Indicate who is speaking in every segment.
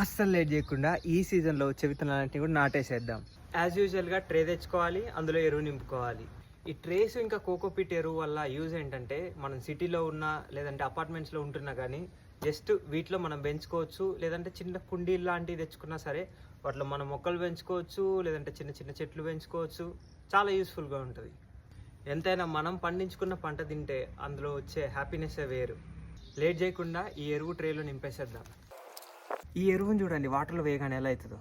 Speaker 1: అస్సలు లేట్ చేయకుండా ఈ సీజన్లో వచ్చే విత్తనాలన్నింటినీ కూడా నాటేసేద్దాం. యాజ్ యూజువల్గా ట్రే తెచ్చుకోవాలి అందులో ఎరువు నింపుకోవాలి. ఈ ట్రేస్ ఇంకా కోకోపీట్ ఎరువు వల్ల యూజ్ ఏంటంటే మనం సిటీలో ఉన్నా లేదంటే అపార్ట్మెంట్స్లో ఉంటున్నా కానీ జస్ట్ వీటిలో మనం పెంచుకోవచ్చు లేదంటే చిన్న కుండీలు లాంటివి తెచ్చుకున్నా సరే వాటిలో మనం మొక్కలు పెంచుకోవచ్చు లేదంటే చిన్న చిన్న చెట్లు పెంచుకోవచ్చు. చాలా యూస్ఫుల్గా ఉంటుంది. ఎంతైనా మనం పండించుకున్న పంట తింటే అందులో వచ్చే హ్యాపీనెస్ వేరు. లేట్ చేయకుండా ఈ ఎరువు ట్రేలో నింపేసేద్దాం. ఈ ఎరువుని చూడండి వాటర్లో వేయగానే ఎలా అవుతుందో.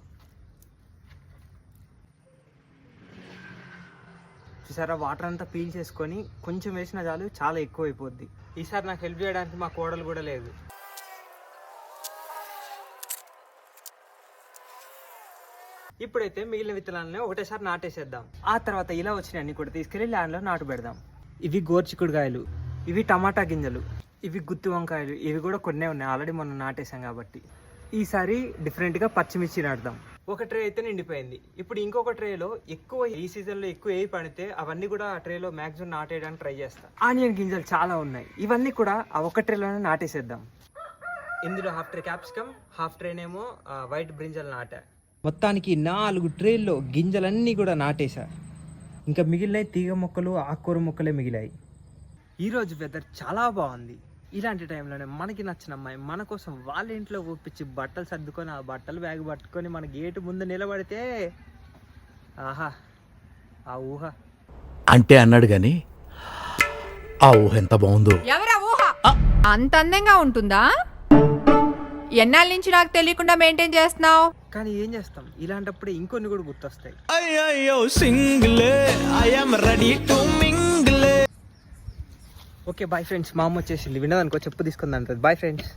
Speaker 1: చూసారా వాటర్ అంతా పీల్ చేసుకొని కొంచెం వేసిన చాలు చాలా ఎక్కువ అయిపోద్ది. ఈసారి నాకు హెల్ప్ చేయడానికి మా కోడలు కూడా లేదు. ఇప్పుడైతే మిగిలిన విత్తనాలను ఒకటేసారి నాటేసేద్దాం. ఆ తర్వాత ఇలా వచ్చిన అన్ని కూడా తీసుకెళ్ళి ల్యాండ్లో నాటు పెడదాం. ఇవి గోర్చికుడుకాయలు ఇవి టమాటా గింజలు ఇవి గుత్తి వంకాయలు ఇవి కూడా కొన్నే ఉన్నాయి. ఆల్రెడీ మనం నాటేసాం కాబట్టి. ఈసారి డిఫరెంట్గా పచ్చిమిర్చి నాటుదాం. ఒక ట్రే అయితే నిండిపోయింది. ఇప్పుడు ఇంకొక ట్రేలో ఎక్కువ ఈ సీజన్లో ఎక్కువ ఏ పడితే అవన్నీ కూడా ఆ ట్రేలో మ్యాక్సిమం నాటేయడానికి ట్రై చేస్తా. ఆనియన్ గింజలు చాలా ఉన్నాయి. ఇవన్నీ కూడా ఆ ఒక ట్రేలోనే నాటేసేద్దాం. ఇందులో హాఫ్ ట్రే క్యాప్సికమ్ హాఫ్ ట్రేనేమో వైట్ బ్రింజల్ నాటా. మొత్తానికి నాలుగు ట్రేల్లో గింజలన్నీ కూడా నాటేశా. ఇంకా మిగిలిన తీగ మొక్కలు ఆకుకూర మొక్కలే మిగిలాయి. ఈరోజు వెదర్ చాలా బాగుంది. ఇలాంటి టైంలోనే మనకి నచ్చిన అమ్మాయి మన కోసం వాళ్ళ ఇంట్లో ఒప్పించి బట్టలు సర్దుకొని ఆ బట్టలు బ్యాగ్ పట్టుకొని మన గేటు ముందు నిలబడితే ఆహా ఆ ఊహ.
Speaker 2: అంటే అన్నాడు గాని ఆ ఊహ ఎంత బాగుందో.
Speaker 3: ఎవరా ఊహ? అంత అందంగా ఉంటుందా? ఎన్నాళ్ళ నుంచి నాకు తెలియకుండా మెయింటైన్ చేస్తున్నావు?
Speaker 1: కానీ ఏం చేస్తాం? ఇలాంటప్పుడే ఇంకొన్ని కూడా గుర్తొస్తాయి.
Speaker 2: అయ్యో సింగిలే. I'm ready to
Speaker 1: okay bye friends మా అమ్మ వచ్చేసి వినదనుకో చెప్పు తీసుకుందాం బాయ్ ఫ్రెండ్స్